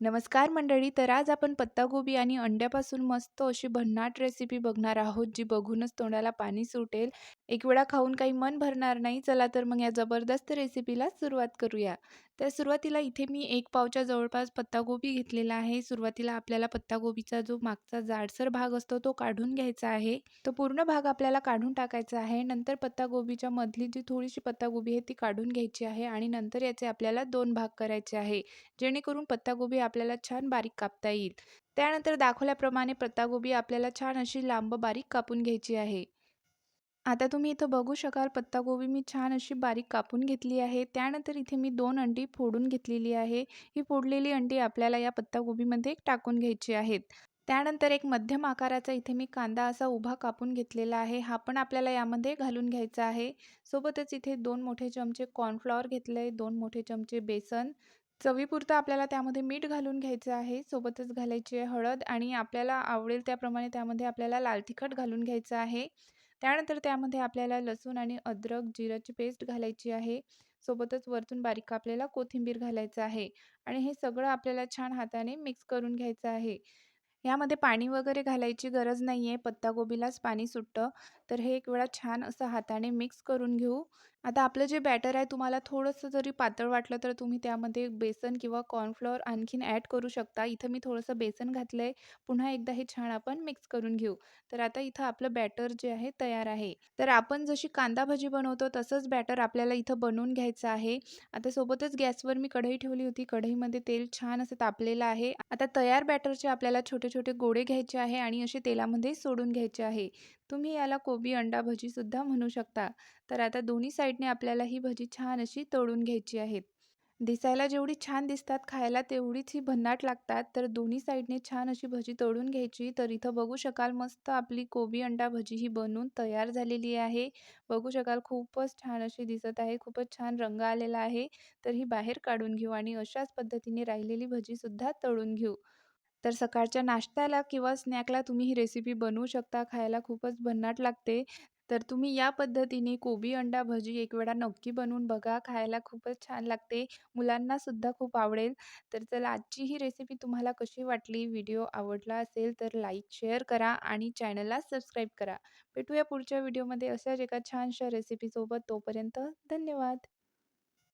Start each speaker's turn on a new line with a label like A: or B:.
A: नमस्कार मंडळी तर आज आपण पत्ताकोबी आणि अंड्यापासून मस्त अशी भन्नाट रेसिपी बघणार आहोत जी बघूनच तोंडाला पाणी सुटेल. एक वेळा खाऊन काही मन भरणार नाही चला तर मग या जबरदस्त रेसिपीला सुरुवात करूया. तर सुरुवातीला इथे मी एक पावच्या जवळपास पत्तागोबी घेतलेला आहे. सुरुवातीला आपल्याला पत्तागोबीचा जो मागचा जाडसर भाग असतो तो काढून घ्यायचा आहे. तो पूर्ण भाग आपल्याला काढून टाकायचा आहे. नंतर पत्तागोबीच्या मधली जी थोडीशी पत्तागोबी आहे ती काढून घ्यायची आहे आणि नंतर याचे आपल्याला दोन भाग करायचे आहे. जेणेकरून पत्तागोबी आपल्याला छान बारीक कापता येईल. त्यानंतर दाखवल्याप्रमाणे पत्तागोबी आपल्याला छान अशी लांब बारीक कापून घ्यायची आहे. आता तुम्ही इथं बघू शकाल पत्ताकोबी मी छान अशी बारीक कापून घेतली आहे. त्यानंतर इथे मी दोन अंडी फोडून घेतलेली आहे. ही फोडलेली अंडी आपल्याला या पत्ताकोबीमध्ये टाकून घ्यायची आहेत. त्यानंतर एक मध्यम आकाराचा इथे मी कांदा असा उभा कापून घेतलेला आहे. हा पण आपल्याला यामध्ये घालून घ्यायचा आहे. सोबतच इथे दोन मोठे चमचे कॉर्नफ्लॉवर घेतले दोन मोठे चमचे बेसन. चवीपुरतं आपल्याला त्यामध्ये मीठ घालून घ्यायचं आहे. सोबतच घालायची आहे हळद आणि आपल्याला आवडेल त्याप्रमाणे त्यामध्ये आपल्याला लाल तिखट घालून घ्यायचं आहे. त्यानंतर त्यामध्ये आपल्याला लसूण आणि अद्रक जिराची पेस्ट घालायची आहे. सोबतच वरतून बारीक कापलेला कोथिंबीर घालायचं आहे. आणि हे सगळं आपल्याला छान हाताने मिक्स करून घ्यायचं आहे. यामध्ये पाणी वगैरे घालायची गरज नाही आहे पत्ताकोबीलाच पाणी सुटतं. तर हे एक वेळा छान असं हाताने मिक्स करून घेऊ. आता आपलं जे बॅटर आहे तुम्हाला थोडंसं जरी पातळ वाटलं तर तुम्ही त्यामध्ये बेसन किंवा कॉर्नफ्लॉवर आणखीन ॲड करू शकता. इथं मी थोडंसं बेसन घातलं आहे पुन्हा एकदा हे छान आपण मिक्स करून घेऊ. तर आता इथं आपलं बॅटर जे आहे तयार आहे. तर आपण जशी कांदा भाजी बनवतो तसंच बॅटर आपल्याला इथं बनवून घ्यायचं आहे. आता सोबतच गॅसवर मी कढई ठेवली होती. कढईमध्ये तेल छान असं तापलेलं आहे. आता तयार बॅटरचे आपल्याला छोटे छोटे गोळे घ्यायचे आहे आणि असे तेलामध्ये सोडून घ्यायचे आहे. तुम्ही याला कोबी अंडा भजीसुद्धा म्हणू शकता. तर आता दोन्ही साईडने आपल्याला ही भजी छान अशी तळून घ्यायची आहेत दिसायला जेवढी छान दिसतात खायला तेवढीच ही भन्नाट लागतात. तर दोन्ही साईडने छान अशी भजी तळून घ्यायची. तर इथं बघू शकाल मस्त आपली कोबी अंडा भजी ही बनवून तयार झालेली आहे. बघू शकाल खूपच छान अशी दिसत आहे. खूपच छान रंग आलेला आहे. तर ही बाहेर काढून घेऊ आणि अशाच पद्धतीने राहिलेली भजीसुद्धा तळून घेऊ. तर सकाळच्या नाश्त्याला किंवा स्नॅकला तुम्ही ही रेसिपी बनवू शकता खायला खूपच भन्नाट लागते. तर तुम्ही या पद्धतीने कोबी अंडा भजी एक वेळा नक्की बनवून बघा खायला खूपच छान लागते. मुलांनासुद्धा खूप आवडेल. तर चला आजची ही रेसिपी तुम्हाला कशी वाटली व्हिडिओ आवडला असेल तर लाईक शेअर करा आणि चॅनलला सबस्क्राईब करा. भेटूया पुढच्या व्हिडिओमध्ये अशाच एका छानशा रेसिपीसोबत तोपर्यंत धन्यवाद.